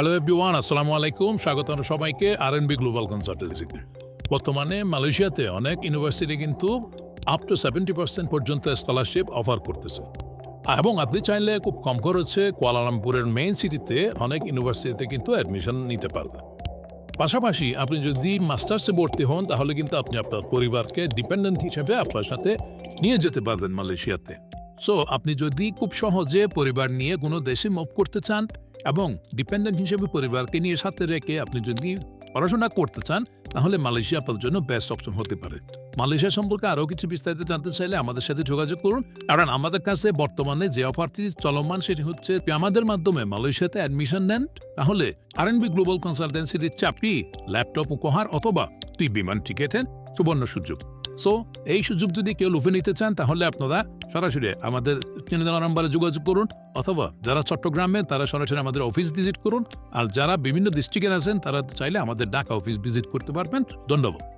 Hello everyone আসসালামু আলাইকুম স্বাগত সবাইকে আর এন বি গ্লোবাল কনসালটেন্সিতে বর্তমানে মালয়েশিয়াতে অনেক ইউনিভার্সিটি কিন্তু আপ টু সেভেন্টি পার্সেন্ট পর্যন্ত স্কলারশিপ অফার করতেছে। এবং আপনি চাইলে খুব কম খরচে কুয়ালালামপুরের মেইন সিটিতে অনেক ইউনিভার্সিটিতে কিন্তু অ্যাডমিশন নিতে পারবেন। পাশাপাশি আপনি যদি মাস্টার্সে ভর্তি হন, তাহলে কিন্তু আপনি আপনার পরিবারকে ডিপেন্ডেন্ট হিসেবে আপনার সাথে নিয়ে যেতে পারবেন মালয়েশিয়াতে। সো আপনি যদি খুব সহজে পরিবার নিয়ে কোনো দেশে মুভ করতে চান এবং ডিপেন্ডেন্ট হিসেবে পরিবারকে নিয়ে সাথে রেখে আপনি যদি পড়াশোনা করতে চান, তাহলে মালয়েশিয়া আপনার জন্য বেস্ট অপশন হতে পারে। মালয়েশিয়া সম্পর্কে আরও কিছু বিস্তারিত জানতে চাইলে আমাদের সাথে যোগাযোগ করুন। কারণ আমাদের কাছে বর্তমানে যে অফারটি চলমান, সেটি হচ্ছে আমাদের মাধ্যমে মালয়েশিয়াতে অ্যাডমিশন নেন, তাহলে আর এন বি গ্লোবাল কনসালটেন্সির চাপি ল্যাপটপ উপহার অথবা তুই বিমান টিকেটের সুবর্ণ সুযোগ। সো এই সুযোগ যদি কেউ লুফে নিতে চান, তাহলে আপনারা সরাসরি আমাদের দেওয়া নাম্বারে যোগাযোগ করুন, অথবা যারা চট্টগ্রামে, তারা সরাসরি আমাদের অফিস ভিজিট করুন। আর যারা বিভিন্ন ডিস্ট্রিক্টের আছেন, তারা চাইলে আমাদের ঢাকা অফিস ভিজিট করতে পারবেন। ধন্যবাদ।